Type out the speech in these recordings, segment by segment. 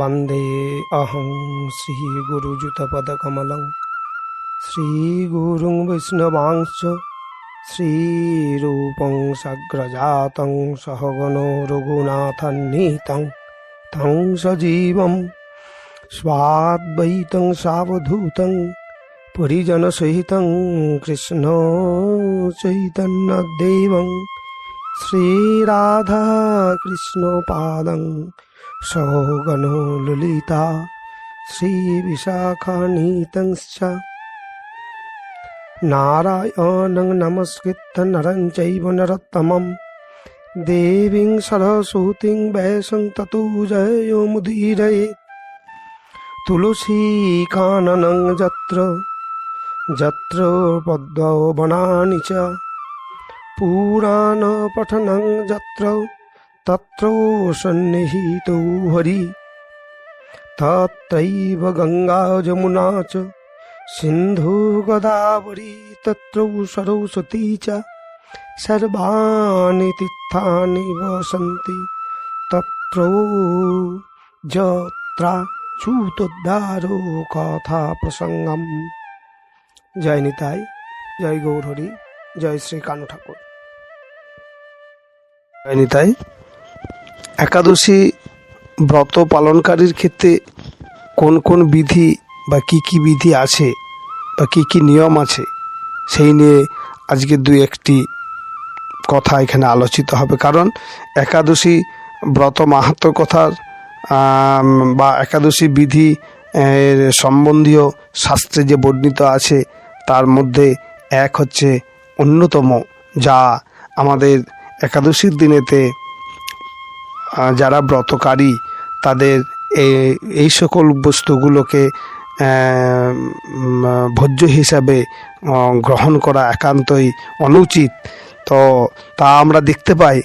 वन्दे अहं श्रीगुरुयुतपदकमलं श्रीगुरुं वैष्णवांश्च श्रीरूपं सग्रजातं सहगनो रघुनाथन्नीतं तं सजीवं स्वाद्वैतं सावधूतं परिजनसहितं कृष्णचैतन्यदेवं श्रीराधाकृष्णपादं सौगनो ललिता श्रीविशाखानीतंश्च नारायणं नमस्कृत्य नरं चैव नरोत्तमं देवीं सरस्वतीं वैशं ततो जयो मुदीरयेत् तुलसीकाननं यत्र यत्र पद्मो वनानि च पुराणपठनं यत्र তত্র সন্নিহিত হরি তত্রৈব গঙ্গা যমুনা চ সিন্ধু গোদাবরী তত্র সরস্বতী চ সর্বাণি তীর্থানি বসন্তি তত্র যত্রা চুতোদ্ধারো কথা প্রসঙ্গম জয় নিতাই জয় গৌরহরি জয় শ্রী কানু ঠাকুর নিতাই একাদশী ব্রত পালনকারীর ক্ষেত্রে কোন কোন বিধি বা কি কি বিধি আছে বা কি কি নিয়ম আছে, সেই নিয়ে আজকে দুই একটি কথা এখানে আলোচিত হবে। কারণ একাদশী ব্রত মাহাত্ম কথার বা একাদশী বিধি সম্বন্ধীয় শাস্ত্রে যে বর্ণিত আছে, তার মধ্যে এক হচ্ছে অন্যতম, যা আমাদের একাদশীর দিনেতে যারা ব্রতকারী, তাদের এই সকল বস্তুগুলোকে ভোজ্য হিসাবে গ্রহণ করা একান্তই অনুচিত। তো তা আমরা দেখতে পাই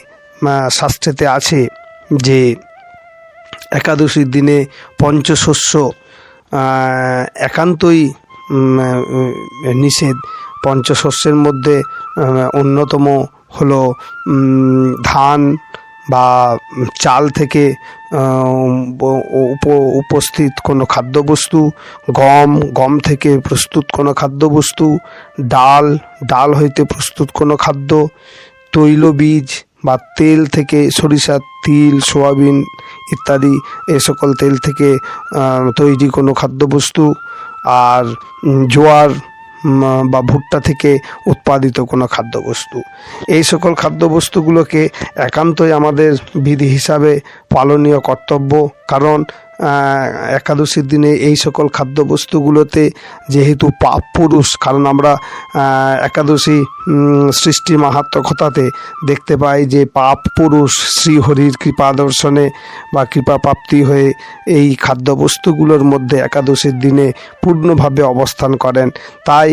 শাস্ত্রেতে আছে যে, একাদশীর দিনে পঞ্চশস্য একান্তই নিষেধ। পঞ্চশস্যের মধ্যে অন্যতম হলো ধান বা চাল থেকে উপস্থিত কোনো খাদ্যবস্তু, গম গম থেকে প্রস্তুত কোনো খাদ্যবস্তু, ডাল ডাল হইতে প্রস্তুত কোনো খাদ্য, তৈলবীজ বা তেল থেকে সরিষার তিল, সোয়াবিন ইত্যাদি, এ সকল তেল থেকে তৈরি কোনো খাদ্যবস্তু, আর জোয়ার বা ভুট্টা থেকে উৎপাদিত কোনো খাদ্যবস্তু। এই সকল খাদ্যবস্তুগুলোকে একান্তই আমাদের বিধি হিসাবে পালনীয় কর্তব্য। কারণ একাদশীর দিনে এই সকল খাদ্যবস্তুগুলোতে যেহেতু পাপ পুরুষ, কারণ আমরা একাদশী সৃষ্টি মাহাত্ম কথাতে দেখতে পাই যে পাপ পুরুষ শ্রীহরির কৃপা দর্শনে বা কৃপা প্রাপ্তি হয়ে এই খাদ্যবস্তুগুলোর মধ্যে একাদশীর দিনে পূর্ণভাবে অবস্থান করেন। তাই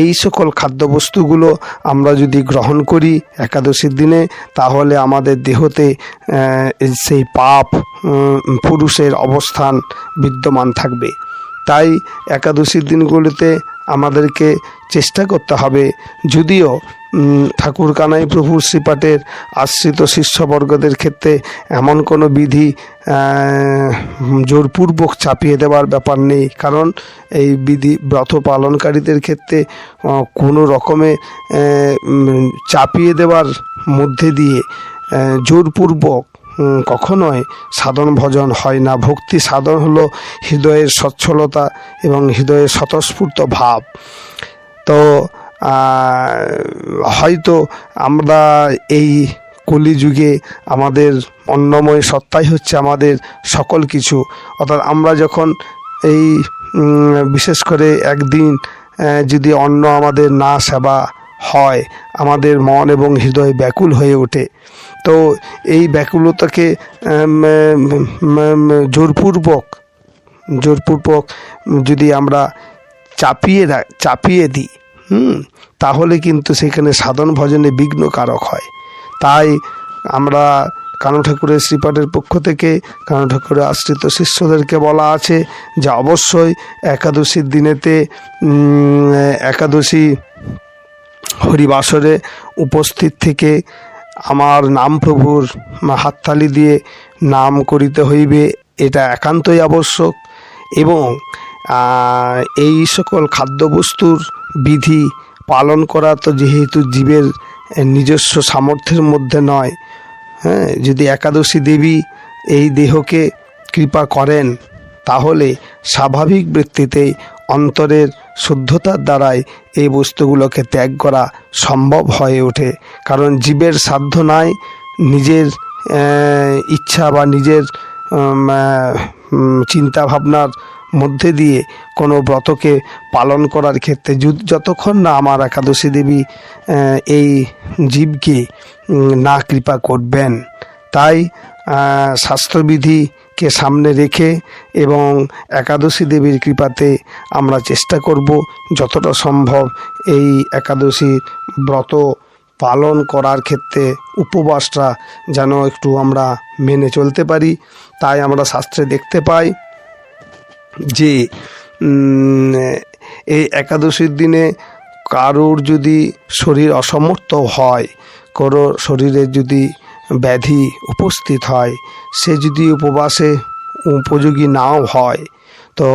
এই সকল খাদ্যবস্তুগুলো আমরা যদি গ্রহণ করি একাদশীর দিনে, তাহলে আমাদের দেহতে সেই পাপ পুরুষের অবস্থান বিদ্যমান থাকবে। তাই একাদশীর দিনগুলোতে আমাদেরকে চেষ্টা করতে হবে। যদিও ঠাকুর কানাই প্রভুর শ্রীপাঠের আশ্রিত শিষ্যবর্গদের ক্ষেত্রে এমন কোনো বিধি জোরপূর্বক চাপিয়ে দেওয়ার ব্যাপার নেই। কারণ, এই বিধি ব্রত পালনকারীদের ক্ষেত্রে কোনো রকমে চাপিয়ে দেওয়ার মধ্যে দিয়ে জোরপূর্বক কখনোই সাধন ভজন হয় না। ভক্তি সাধন হলো হৃদয়ের সচ্ছলতা এবং হৃদয়ের স্বতঃস্ফূর্ত ভাব। তো হয়তো আমরা এই কলিযুগে আমাদের অন্নময় সত্তাই হচ্ছে আমাদের সকল কিছু। অর্থাৎ আমরা যখন এই বিশেষ করে একদিন যদি অন্ন আমাদের না সেবা হয়, আমাদের মন এবং হৃদয় ব্যাকুল হয়ে ওঠে। তো এই ব্যাকুলতাকে জোরপূর্বক জোরপূর্বক যদি আমরা চাপিয়ে চাপিয়ে দিই, হুম, তাহলে কিন্তু সেখানে সাধন ভজনে বিঘ্নকারক হয়। তাই আমরা কানু ঠাকুরের শ্রীপাঠের পক্ষ থেকে, কানু ঠাকুরের আশ্রিত শিষ্যদেরকে বলা আছে যে অবশ্যই একাদশীর দিনেতে একাদশী হরিবাসরে উপস্থিত থেকে আমার নাম প্রভুর হাততালি দিয়ে নাম করিতে হইবে, এটা একান্তই আবশ্যক। এবং এই সকল খাদ্যবস্তুর বিধি পালন করা তো যেহেতু জীবের নিজস্ব সামর্থ্যের মধ্যে নয় হ্যাঁ যদি একাদশী দেবী এই দেহকে কৃপা করেন, তাহলে স্বাভাবিক বৃত্তিতে অন্তরের শুদ্ধতার দ্বারাই এই বস্তুগুলোকে ত্যাগ করা সম্ভব হয়ে ওঠে। কারণ জীবের সাধ্য নাই নিজের ইচ্ছা বা নিজের চিন্তা ভাবনার মধ্যে দিয়ে কোনো ব্রতকে পালন করার ক্ষেত্রে যতক্ষণ না আমার একাদশী দেবী এই জীবকে না কৃপা করবেন। তাই আহ, স্বাস্থ্যবিধিকে সামনে রেখে এবং একাদশী দেবীর কৃপাতে আমরা চেষ্টা করব যতটা সম্ভব এই একাদশী ব্রত পালন করার ক্ষেত্রে উপবাসটা যেন একটু আমরা মেনে চলতে পারি। তাই আমরা শাস্ত্রে দেখতে পাই যে এই একাদশীর দিনে কারোর যদি শরীর অসমর্থ হয় কারও শরীরে যদি ব্যাধি উপস্থিত হয়। সে যদি উপবাসে উপযোগী নাও হয় তো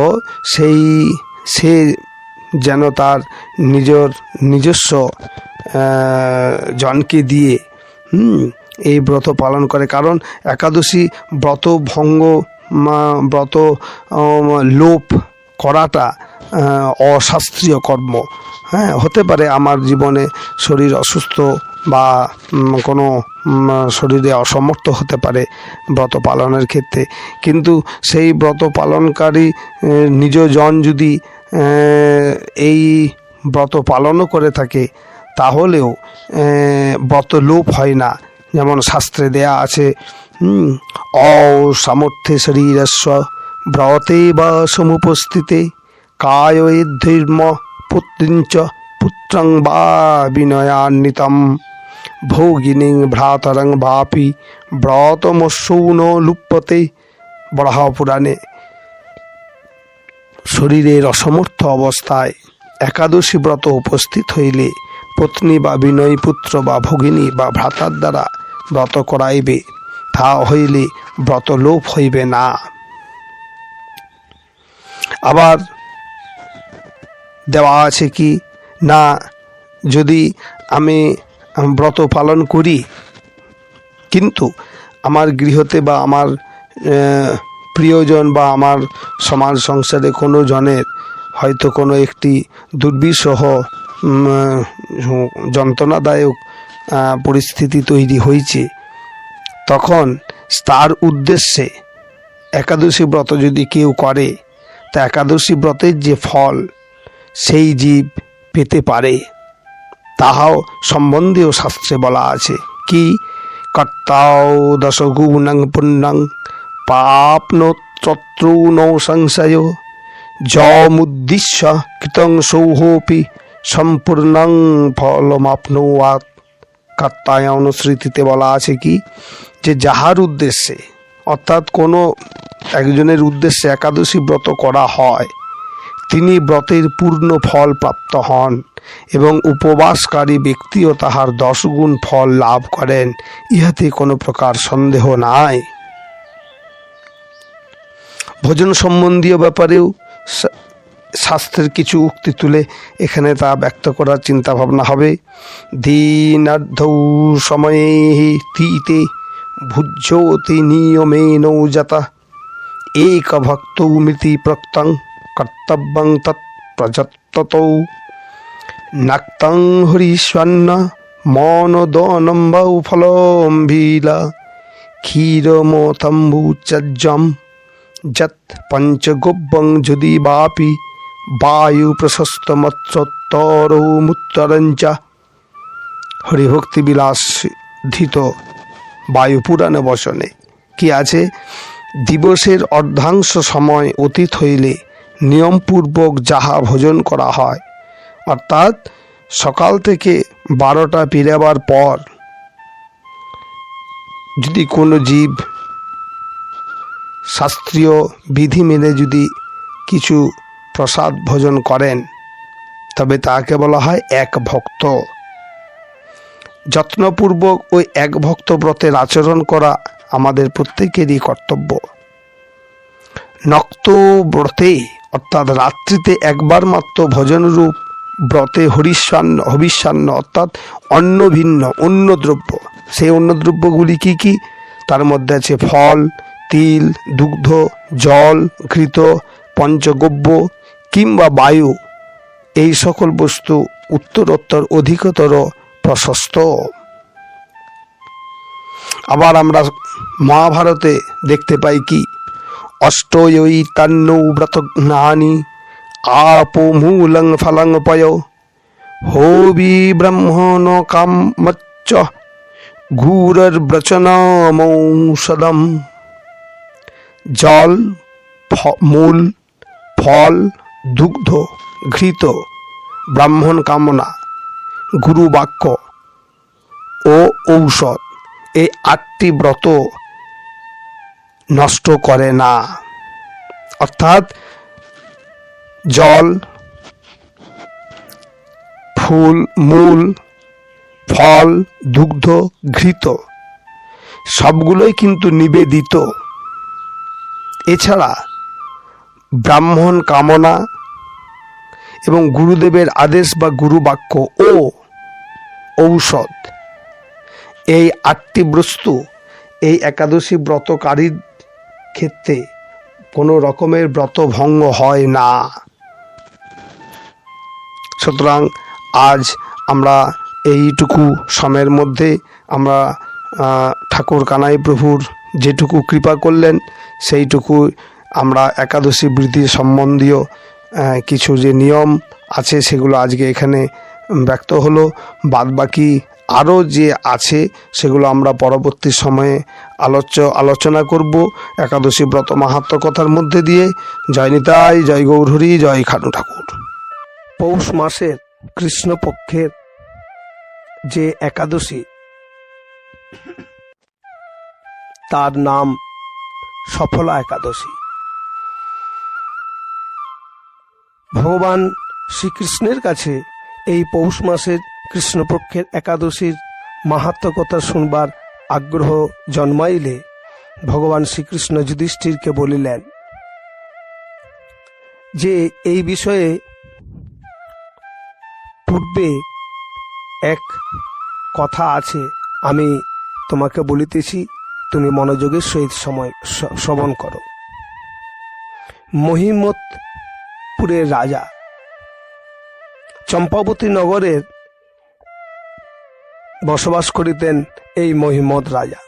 সেই সে যেন তার নিজের নিজস্ব জনকে দিয়ে হুম, এই ব্রত পালন করে। কারণ একাদশী ব্রত ভঙ্গ ব্রত লোপ করাটা অশাস্ত্রীয় কর্ম। হ্যাঁ হতে পারে আমার জীবনে শরীর অসুস্থ বা কোনো শরীরে অসমর্থ হতে পারে ব্রত পালনের ক্ষেত্রে। কিন্তু সেই ব্রত পালনকারী নিজজন যদি এই ব্রত পালনও করে থাকে, তাহলেও ব্রত লোপ হয় না। যেমন শাস্ত্রে দেয়া আছে অসামর্থ্যে শরীরস্ব ব্রতে বা সমুপস্থিতে কায় ধর্ম পুত্রিঞ্চ পুত্রং বা বিনয়ান্বিতম। ভোগিনী ভ্রাতরং বাপি ব্রতমসৌন বরাহ পুরাণে শরীরের অসমর্থ অবস্থায় একাদশী ব্রত উপস্থিত হইলে পত্নী বা বিনয়ী পুত্র বা ভগিনী বা ভ্রাতার দ্বারা ব্রত করাইবে, তা হইলে ব্রত লোপ হইবে না। আবার দেওয়া আছে কি, না, যদি আমি ব্রত পালন করি। কিন্তু আমার গৃহতে বা আমার প্রিয়জন বা আমার সমাজ সংসারে কোনো জনের হয়তো কোনো একটি দুর্বিষহ যন্ত্রণাদায়ক পরিস্থিতি তৈরি হয়েছে, তখন তার উদ্দেশ্যে একাদশী ব্রত যদি কেউ করে, তা একাদশী ব্রতের যে ফল, সেই জীব পেতে পারে। তাহাও সম্বন্ধেও শাস্ত্রে বলা আছে। কি? কর্তাও দশগুণং পুণ্যং পাপনোত্রৌ সংশয়। যমুদ্দিশ্য কৃতং সৌহপি সম্পূর্ণং ফলমাপনৌয়াত। কর্তায় অনুস্মৃতিতে বলা আছে কি? যে যাহার উদ্দেশ্যে, অর্থাৎ কোনো একজনের উদ্দেশ্যে একাদশী ব্রত করা হয়, তিনি ব্রতের পূর্ণ ফল প্রাপ্ত হন। এবং উপবাসকারী ব্যক্তিও তাহার দশগুণ ফল লাভ করেন, ইহাতে কোনো প্রকার সন্দেহ নাই। ভোজন সম্বন্ধীয় ব্যাপারেও শাস্ত্রের কিছু উক্তি তুলে এখানে তা ব্যক্ত করার চিন্তা ভাবনা হবে। দীনার্ধৌ সময়ে তীতে ভুজ্যোতি নিয়মেন যাতা এক ভক্তৌ মৃতি প্রক্তং কর্তব্যং তৎ প্রযত্ততৌ নাক্তং হরিস্বন্ন মনদনম বৌ ফলম্ভীলা ক্ষীরমতম্বুচর্যম যৎ পঞ্চগোব্বং যদি বাপি বায়ু প্রশস্তমত্সোত্তরৌ মুত্তরঞ্চ হরিভক্তি বিলাস ধৃত বায়ু পুরাণে বসনে। কি আছে? দিবসের অর্ধাংশ সময় অতীত হইলে নিয়মপূর্বক যাহা ভোজন করা হয় অর্থাৎ সকাল থেকে বারোটা পেরাবার পর যদি কোনো জীব শাস্ত্রীয় বিধি মেনে যদি কিছু প্রসাদ ভোজন করেন, তবে তাকে বলা হয় এক ভক্ত। যত্নপূর্বক ওই এক ভক্ত ব্রতের আচরণ করা আমাদের প্রত্যেকেরই কর্তব্য। নক্ত ব্রতে, অর্থাৎ রাত্রিতে একবার মাত্র ভজনরূপ ব্রতে হরিস্বান্ন হবিষ্যান্ন অর্থাৎ অন্ন ভিন্ন, অন্য দ্রব্য। সেই অন্য দ্রব্যগুলি কি কি? তার মধ্যে আছে ফল, তিল, দুগ্ধ, জল, ঘৃত, পঞ্চগব্য কিংবা বায়ু। এই সকল বস্তু উত্তরোত্তর অধিকতর প্রশস্ত। আবার আমরা মহাভারতে দেখতে পাই কি? অষ্টয়ই তান্নৌ ব্রতঘ্নানি আপো মূলং ফলং পয় হোবি ব্রহ্মণ কামচ্চ ঘূরব্রচনমৌষধম জল মূল ফল দুগ্ধ ঘৃত ব্রাহ্মণ কামনা গুরু বাক্য ও ঔষধ এই আটটি ব্রত নষ্ট করে না। অর্থাৎ জল, ফুল, মূল, ফল, দুগ্ধ, ঘৃত, সবগুলোই কিন্তু নিবেদিত। এছাড়া ব্রাহ্মণ কামনা এবং গুরুদেবের আদেশ বা গুরু বাক্য ও ঔষধ, এই আটটি বস্তু এই একাদশী ব্রতকারীর ক্ষেত্রে কোনো রকমের ব্রত ভঙ্গ হয় না। সুতরাং আজ আমরা এইটুকু সময়ের মধ্যে আমরা ঠাকুর কানাই প্রভুর যেটুকু কৃপা করলেন, সেইটুকু আমরা একাদশী বৃদ্ধি সম্বন্ধীয় কিছু যে নিয়ম আছে সেগুলো আজকে এখানে ব্যক্ত হলো। বাদবাকি আরও যে আছে সেগুলো আমরা পরবর্তী সময়ে আলোচ্য, আলোচনা করব একাদশী ব্রত মাহাত্ম কথার মধ্যে দিয়ে। জয় নিতাই, জয় গৌরহরি, জয় খানু ঠাকুর। পৌষ মাসের কৃষ্ণপক্ষের যে একাদশী, তার নাম সফলা একাদশী। ভগবান শ্রীকৃষ্ণের কাছে এই পৌষ মাসের কৃষ্ণপক্ষের একাদশীর মাহাত্মকতা শুনবার আগ্রহ জন্মাইলে ভগবান শ্রীকৃষ্ণ যুধিষ্ঠিরকে বলিলেন যে, এই বিষয়ে পূর্বে এক কথা আছে, আমি তোমাকে বলিতেছি, তুমি মনোযোগের সহিত সময় শ্রবণ করো। মহিমতপুরের রাজা চম্পাবতী নগরের বসবাস করিতেন এই মহিমত রাজা।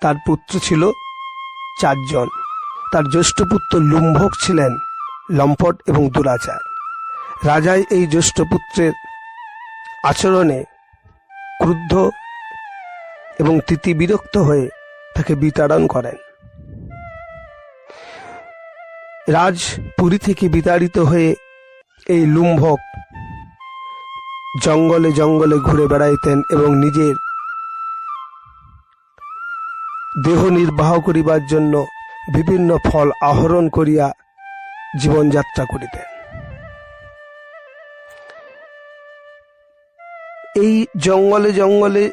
তার পুত্র ছিল চারজন। তার জ্যেষ্ঠ পুত্র লুম্ভক ছিলেন লম্পট এবং দুরাচার। রাজাই এই জ্যেষ্ঠ পুত্রের আচরণে ক্রুদ্ধ এবং তিতি বিরক্ত হয়ে তাকে বিতাড়ন করেন। রাজ পুরী থেকে বিতাড়িত হয়ে এই লুম্ভক জঙ্গলে জঙ্গলে ঘুরে বেড়াইতেন এবং নিজের দেহ নির্বাহ করিবার জন্য বিভিন্ন ফল আহরণ করিয়া জীবনযাত্রা করিতেন। এই জঙ্গলে জঙ্গলে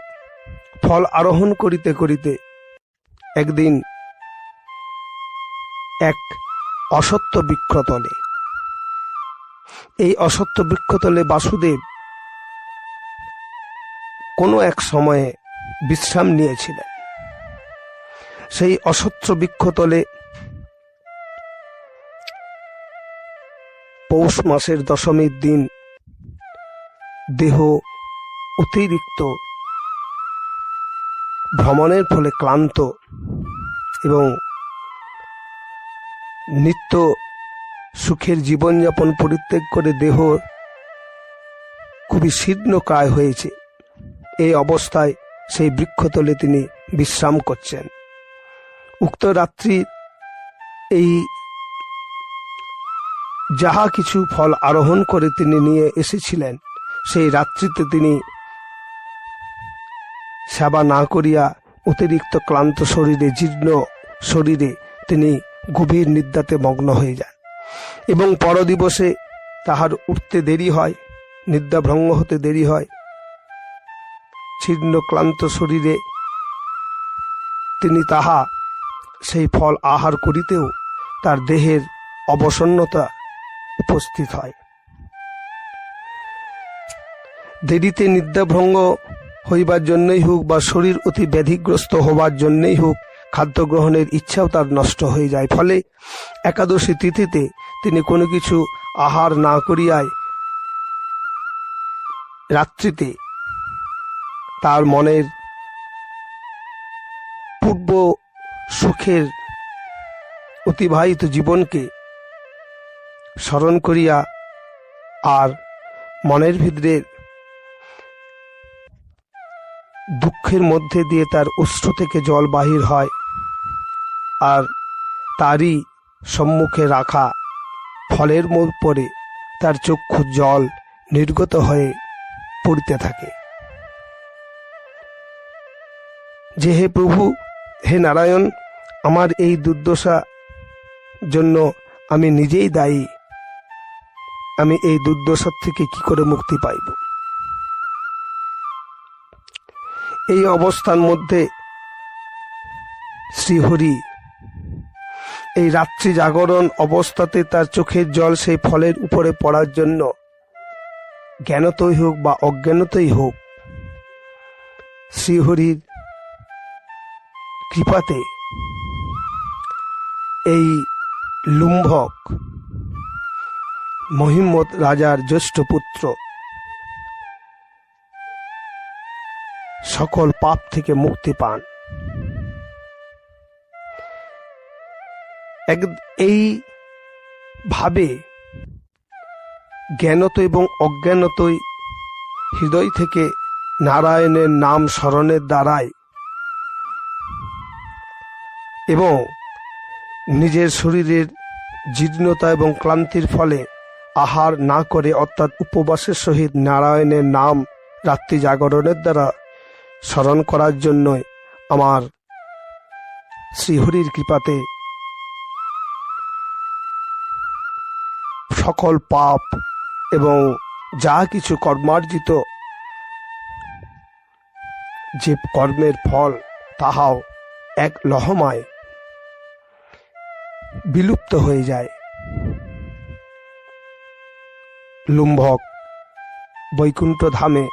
ফল আরোহণ করিতে করিতে একদিন এক অসত্য বৃক্ষতলে, এই অসত্য বৃক্ষতলে বাসুদেব কোনো এক সময়ে বিশ্রাম নিয়েছিলেন। সেই অসত্য বৃক্ষতলে পৌষ মাসের দশমীর দিন দেহ অতিরিক্ত ভ্রমণের ফলে ক্লান্ত এবং নিত্য সুখের জীবনযাপন পরিত্যাগ করে দেহ খুবই শীর্ণকায় হয়েছে। এই অবস্থায় সেই বৃক্ষতলে তিনি বিশ্রাম করছেন। উক্ত রাত্রি এই যাহা কিছু ফল আরোহণ করে তিনি নিয়ে এসেছিলেন, সেই রাত্রিতে তিনি সেবা না করিয়া অতিরিক্ত ক্লান্ত শরীরে, জীর্ণ শরীরে তিনি গভীর নিদ্রাতে মগ্ন হয়ে যান এবং পরদিবসে তাহার উঠতে দেরি হয় নিদ্রা ভঙ্গ হতে দেরি হয় ছিন্ন ক্লান্ত শরীরে তিনি তাহা, সেই ফল আহার করিতেও তার দেহের অবসন্নতা উপস্থিত হয়। দেরিতে নিদ্রাভঙ্গ হইবার জন্যই হোক বা শরীর অতি ব্যাধিগ্রস্ত হবার জন্যই হোক, খাদ্য গ্রহণের ইচ্ছাও তার নষ্ট হয়ে যায়। ফলে একাদশী তিথিতে তিনি কোনো কিছু আহার না করিয়ায় রাত্রিতে তার মনের পূর্ব সুখের অতিবাহিত জীবনকে স্মরণ করিয়া আর মনের ভিতরে দুঃখের মধ্যে দিয়ে তার অশ্র থেকে জল বাহির হয় আর তারই সম্মুখে রাখা ফলের পরে তার চক্ষু জল নির্গত হয়ে পড়তে থাকে। যে হে প্রভু, হে নারায়ণ, আমার এই দুর্দশা জন্য আমি নিজেই দায়ী। আমি এই দুর্দশার থেকে কি করে মুক্তি পাইব? এই অবস্থার মধ্যে শ্রীহরি এই রাত্রি জাগরণ অবস্থাতে তার চোখের জল সেই ফলের উপরে পড়ার জন্য জ্ঞানতই হোক বা অজ্ঞানতই হোক, শ্রীহরির কৃপাতে এই লুম্ভক মহিম্মদ রাজার জ্যেষ্ঠ পুত্র সকল পাপ থেকে মুক্তি পান। এক এই ভাবে জ্ঞানত এবং অজ্ঞানতই হৃদয় থেকে নারায়ণের নাম স্মরণের দ্বারায় এবং নিজের শরীরের জীর্ণতা এবং ক্লান্তির ফলে আহার না করে অর্থাৎ উপবাসের সহিত নারায়ণের নাম রাত্রি জাগরণের দ্বারা স্মরণ করার জন্যই আমার শ্রীহরির কৃপাতে সকল পাপ এবং যা কিছু কর্মার্জিত যে কর্মের ফল, তাহাও এক লহমায় বিলুপ্ত হয়ে যায়। লুম্ভক বৈকুণ্ঠ ধামে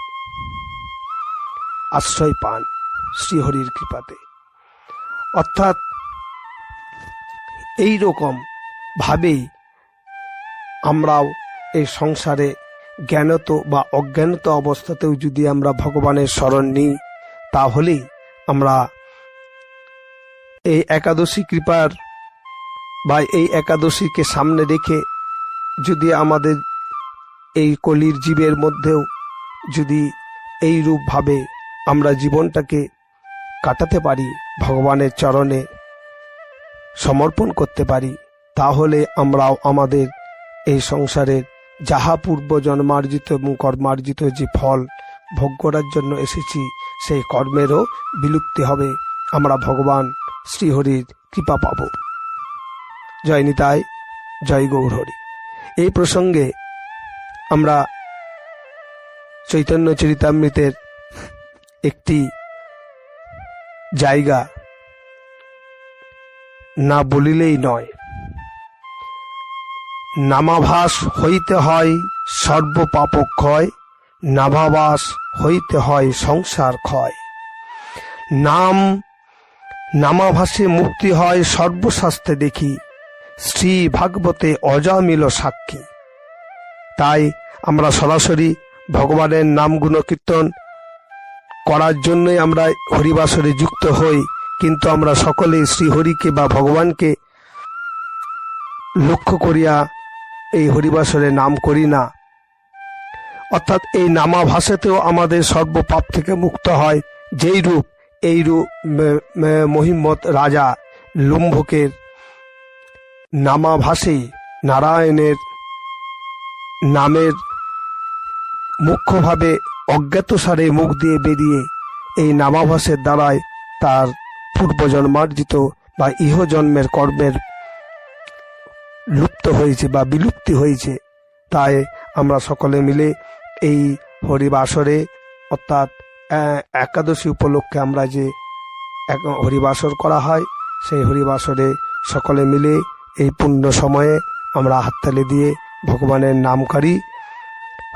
আশ্রয় পান শ্রীহরির কৃপাতে। অর্থাৎ এই রকম ভাবেই আমরাও এই সংসারে জ্ঞানত বা অজ্ঞানত অবস্থাতেও যদি আমরা ভগবানের স্মরণ নিই, তাহলেই আমরা এই একাদশী কৃপার বা এই একাদশীকে সামনে রেখে যদি আমাদের এই কলির জীবের মধ্যেও যদি এই রূপভাবে আমরা জীবনটাকে কাটাতে পারি, ভগবানের চরণে সমর্পণ করতে পারি, তাহলে আমরাও আমাদের এই সংসারের যাহা পূর্ব জন্মার্জিত এবং কর্মার্জিত যে ফল ভোগ করার জন্য এসেছি, সেই কর্মেরও বিলুপ্তি হবে। আমরা ভগবান শ্রীহরির কৃপা পাব। জয় নিতাই, জয় গৌরহরি। এই প্রসঙ্গে আমরা চৈতন্য চরিতামৃতের একটি জায়গা না বলিলেই নয়। নামাভাস হইতে হয় সর্বপাপক্ষয়, নাভাবাস হইতে হয় সংসার ক্ষয় নাম, নামাভাসে মুক্তি হয় সর্বশাস্ত্রে দেখি, শ্রী ভাগবতে অজামিল সাক্ষী। তাই আমরা সরাসরি ভগবানের নাম গুণকীর্তন করার জন্যই আমরা হরিবাসরে যুক্ত হই, কিন্তু আমরা সকলে শ্রীহরিকে বা ভগবানকে লক্ষ্য করিয়া এই হরিবাসরে নাম করি না। অর্থাৎ এই নামাভাষাতেও আমাদের সর্বপাপ থেকে মুক্ত হয়, যেই রূপ, এই রূপ মহিম্মত রাজা লুম্ভকের নামাভাসে নারায়ণের নামের মুখ্যভাবে অজ্ঞাতসারে মুখ দিয়ে বেরিয়ে এই নামাভাসের দ্বারায় তার পূর্বজন্মার্জিত বা ইহজন্মের কর্মের লুপ্ত হয়েছে বা বিলুপ্তি হয়েছে, তাই আমরা সকলে মিলে এই হরিবাসরে, অর্থাৎ একাদশী উপলক্ষে আমরা যে এক, হরিবাসর করা হয়, সেই হরিবাসরে সকলে মিলে এই পুণ্য সময়ে আমরা হাততালি দিয়ে ভগবানের নাম করি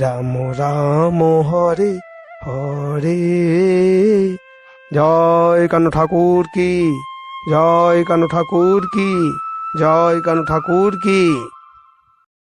রাম রাম, হরে হরে। জয় কানু ঠাকুর কি? জয় কানু ঠাকুর কি? জয় কানু ঠাকুর কি?